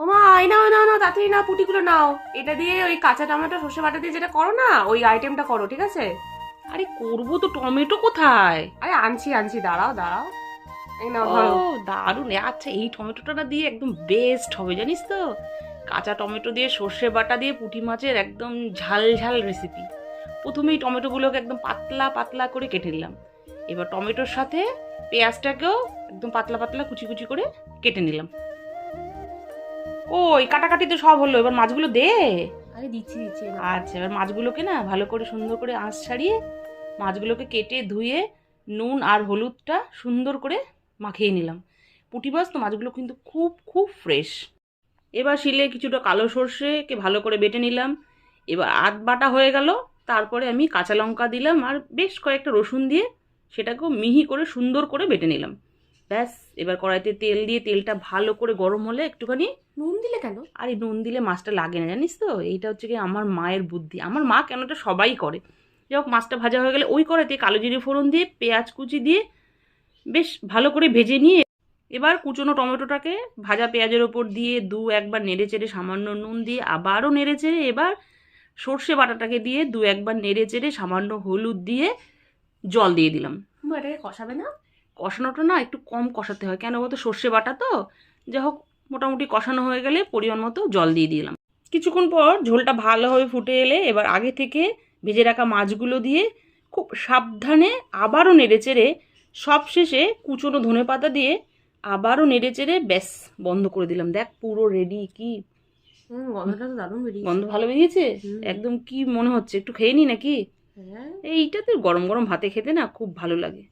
ও মা এই নাও নাও নাও তাড়াতাড়ি নাও পুটিগুলো নাও। এটা দিয়ে ওই কাঁচা টমেটো সর্ষে বাটা দিয়ে যেটা করো না ওই আইটেমটা করো ঠিক আছে? আরে করব তো টমেটো কোথায়? আরে আনছি আনছি দাঁড়াও দাঁড়াও। এই নাও ও ধরো দারুণ আচ্ছা এই টমেটোটা দিয়ে একদম বেস্ট হবে জানিস তো? কাঁচা টমেটো দিয়ে সর্ষে বাটা দিয়ে পুঁটি মাছের একদম ঝাল ঝাল রেসিপি প্রথমেই টমেটোগুলোকে একদম পাতলা পাতলা করে কেটে নিলাম। এবার টমেটোর সাথে পেঁয়াজটাকেও একদম পাতলা পাতলা কুচি কুচি করে কেটে নিলাম। ওই কাটাকাটি তো সব হলো এবার মাছগুলো দে। আরে দিচ্ছি দিচ্ছি আচ্ছা এবার মাছগুলোকে না ভালো করে সুন্দর করে আঁশ ছাড়িয়ে মাছগুলোকে কেটে ধুয়ে নুন আর হলুদটা সুন্দর করে মাখিয়ে নিলাম। পুঁটি মাছ তো মাছগুলো কিন্তু খুব খুব ফ্রেশ এবার শিলে কিছুটা কালো সর্ষেকে ভালো করে বেটে নিলাম। এবার আধ বাটা হয়ে গেল তারপরে আমি কাঁচা লঙ্কা দিলাম আর বেশ কয়েকটা রসুন দিয়ে সেটাকেও মিহি করে সুন্দর করে বেটে নিলাম। ব্যাস এবার কড়াইতে তেল দিয়ে তেলটা ভালো করে গরম হলে একটুখানি নুন দিলে কেন? আর এই নুন দিলে মাছটা লাগে না জানিস তো? এইটা হচ্ছে কি আমার মায়ের বুদ্ধি। আমার মা কেনটা সবাই করে? যাই হোক মাছটা ভাজা হয়ে গেলে ওই কড়াইতে কালো জিরে ফোড়ন দিয়ে পেঁয়াজ কুচি দিয়ে বেশ ভালো করে ভেজে নিয়ে এবার কুচনো টমেটোটাকে ভাজা পেঁয়াজের ওপর দিয়ে দু একবার নেড়ে চেড়ে সামান্য নুন দিয়ে আবারও নেড়ে চেড়ে এবার সর্ষে বাটাটাকে দিয়ে দু একবার নেড়ে চেড়ে সামান্য হলুদ দিয়ে জল দিয়ে দিলাম। এটাকে কষাবে না? কষানোটা না একটু কম কষাতে হয়। কেন বলতো? সর্ষে বাটা তো। যাই হোক মোটামুটি কষানো হয়ে গেলে পরিমাণ মতো জল দিয়ে দিলাম। কিছুক্ষণ পর ঝোলটা ভালোভাবে ফুটে এলে এবার আগে থেকে ভেজে রাখা মাছগুলো দিয়ে খুব সাবধানে আবারও নেড়ে চেড়ে সবশেষে কুচনো ধনে পাতা দিয়ে আবারও নেড়ে চেড়ে ব্যাস বন্ধ করে দিলাম। দেখ পুরো রেডি কি গন্ধটা তো দারুণ বেরিয়েছে। গন্ধ ভালো বেরিয়েছে? একদম কি মনে হচ্ছে? একটু খেয়ে নি নাকি? হ্যাঁ। এইটাতে গরম গরম ভাতে খেতে না খুব ভালো লাগে।